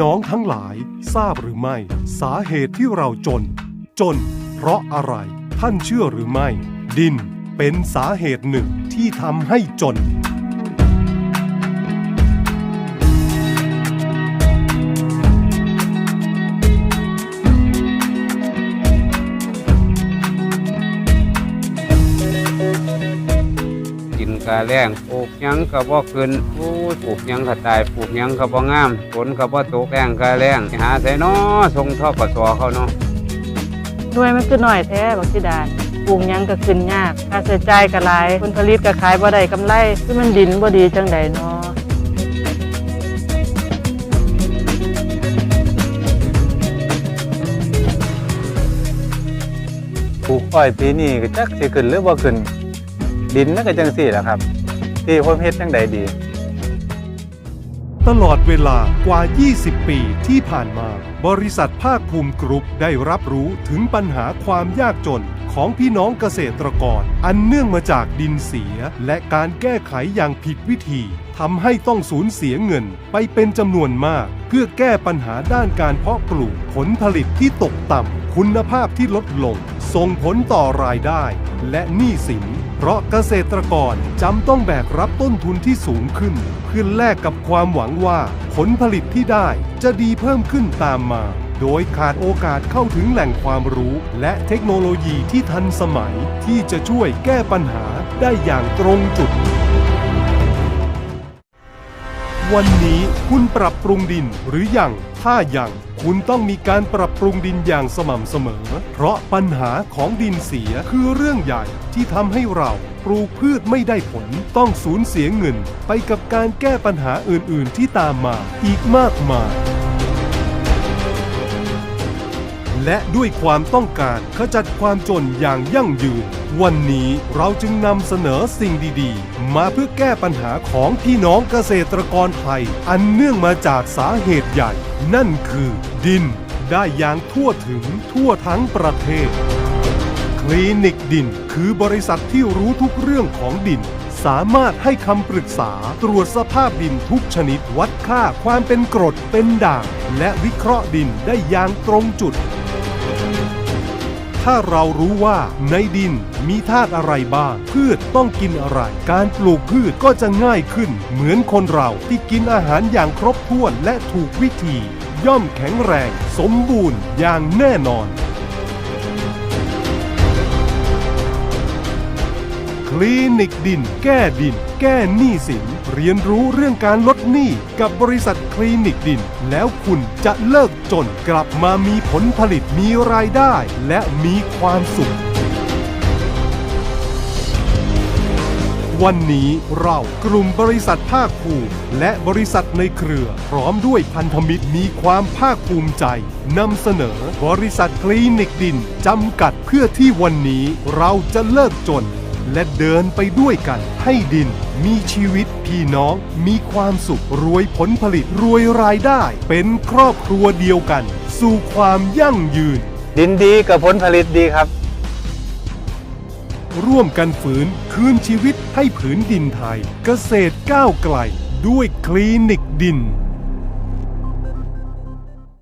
น้องทั้งหลายทราบหรือไม่ สาเหตุที่เราจน จน เพราะอะไรท่านเชื่อหรือไม่ ดินเป็นสาเหตุหนึ่งที่ทำให้จน กินกาแรงปลูกหยังก็บ่ขึ้นโอ้ยปลูกหยังก็ตายปลูกหยังก็บ่งามฝนก็บ่ตกแรงกาแรงหาใส่น้อส่งทอกสเขาเนาะด้วยมันคือหน่อยแท้บักสิดาปลูกหยังก็ขึ้นยากค่าใช้จ่ายก็หลายผลผลิตก็ขายบ่ได้กำไรคือมันดินบ่ดีจังใดเนาะปลูกอ้อยปีนี้ก็จักสิขึ้นหรือบ่ขึ้น ดินมันก็จังซี่แหละครับ ที่ผมเฮ็ดจังใดดี ตลอดเวลากว่า 20 ปีที่ผ่านมา บริษัทภาคภูมิกรุ๊ปได้รับรู้ถึงปัญหาความยากจนของพี่น้องเกษตรกร อันเนื่องมาจากดินเสีย และการแก้ไขอย่างผิดวิธีทำให้ต้องสูญเสียเงินไปเป็นจำนวนมาก เพื่อแก้ปัญหาด้านการเพาะปลูก ผลผลิตที่ตกต่ำคุณภาพที่ลดลง ส่งผลต่อรายได้ และหนี้สิน เพราะเกษตรกรจำต้องแบกรับต้นทุนที่สูงขึ้น เพื่อแลกกับความหวังว่าผลผลิตที่ได้จะดีเพิ่มขึ้นตามมา โดยขาดโอกาสเข้าถึงแหล่งความรู้ และเทคโนโลยีที่ทันสมัยที่จะช่วยแก้ปัญหาได้อย่างตรงจุด วันนี้คุณปรับปรุงดินหรือยัง ถ้ายัง คุณต้องมีการปรับปรุงดินอย่างสม่ำเสมอ เพราะปัญหาของดินเสียคือเรื่องใหญ่ที่ทำให้เราปลูกพืชไม่ได้ผล ต้องสูญเสียเงิน ไปกับการแก้ปัญหาอื่น ๆ ที่ตามมาอีกมากมาย และด้วยความต้องการขจัดความจนอย่างยั่งยืน วันนี้เราจึงนำเสนอสิ่งดีๆ มาเพื่อแก้ปัญหาของพี่น้องเกษตรกรไทย อันเนื่องมาจากสาเหตุใหญ่ นั่นคือดิน ได้อย่างทั่วถึงทั่วทั้งประเทศ คลินิกดินคือบริษัทที่รู้ทุกเรื่องของดินสามารถให้คำปรึกษาตรวจสภาพดินทุกชนิดวัดค่าความเป็นกรดเป็นด่าง และวิเคราะห์ดินได้อย่างตรงจุด ถ้าเรารู้ว่าในดินมีธาตุอะไรบ้าง พืชต้องกินอะไร การปลูกพืชก็จะง่ายขึ้น เหมือนคนเราที่กินอาหารอย่างครบถ้วนและถูกวิธี ย่อมแข็งแรง สมบูรณ์อย่างแน่นอน คลินิกดิน แก้ดิน แก้หนี้สิน เรียนรู้เรื่องการลดหนี้กับบริษัทคลินิกดิน แล้วคุณจะเลิกจนกลับมามีผลผลิตมีรายได้ และมีความสุข วันนี้เรากลุ่มบริษัทภาคภูมิและบริษัทในเครือ พร้อมด้วยพันธมิตรมีความภาคภูมิใจนำเสนอบริษัทคลินิกดินจำกัดเพื่อที่วันนี้เราจะเลิกจน และเดินไปด้วยกันให้ดิน มีชีวิตพี่น้องมีความสุขรวยผลผลิตรวยรายได้ เป็นครอบครัวเดียวกัน สู่ความยั่งยืน ดินดีกับผลผลิตดีครับ ร่วมกันฝืนคืนชีวิตให้ผืนดินไทย เกษตรก้าวไกล ด้วยคลินิกดิน